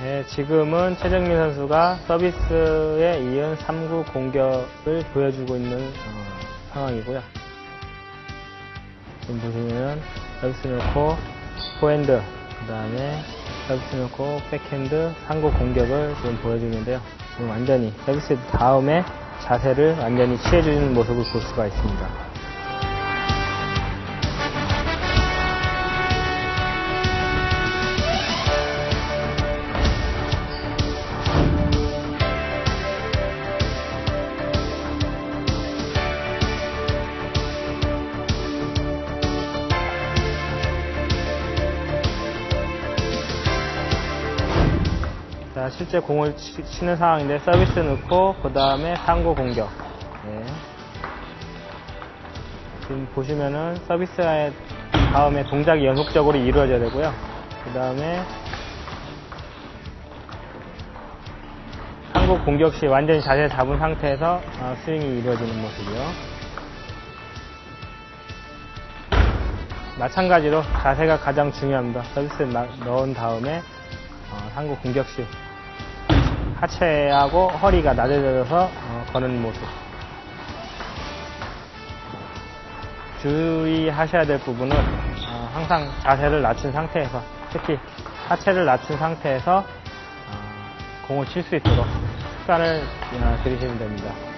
네, 지금은 최정민 선수가 서비스에 이은 3구 공격을 보여주고 있는 어, 상황이고요. 지금 보시면 서비스 놓고 포핸드, 그 다음에 서비스 놓고 백핸드 3구 공격을 지금 보여주는데요. 지금 완전히 서비스 다음에 자세를 완전히 취해주는 모습을 볼 수가 있습니다. 자, 실제 공을 치, 치는 상황인데 서비스 넣고 그 다음에 상구 공격. 네. 지금 보시면은 서비스 다음에 동작이 연속적으로 이루어져야 되고요. 그 다음에 상구 공격 시 완전히 자세 잡은 상태에서 어, 스윙이 이루어지는 모습이요. 마찬가지로 자세가 가장 중요합니다. 서비스 나- 넣은 다음에 어, 상구 공격 시 하체하고 허리가 낮아져서 어, 거는 모습. 주의하셔야 될 부분은 어, 항상 자세를 낮춘 상태에서 특히 하체를 낮춘 상태에서 어, 공을 칠 수 있도록 습관을 어, 들이시면 됩니다.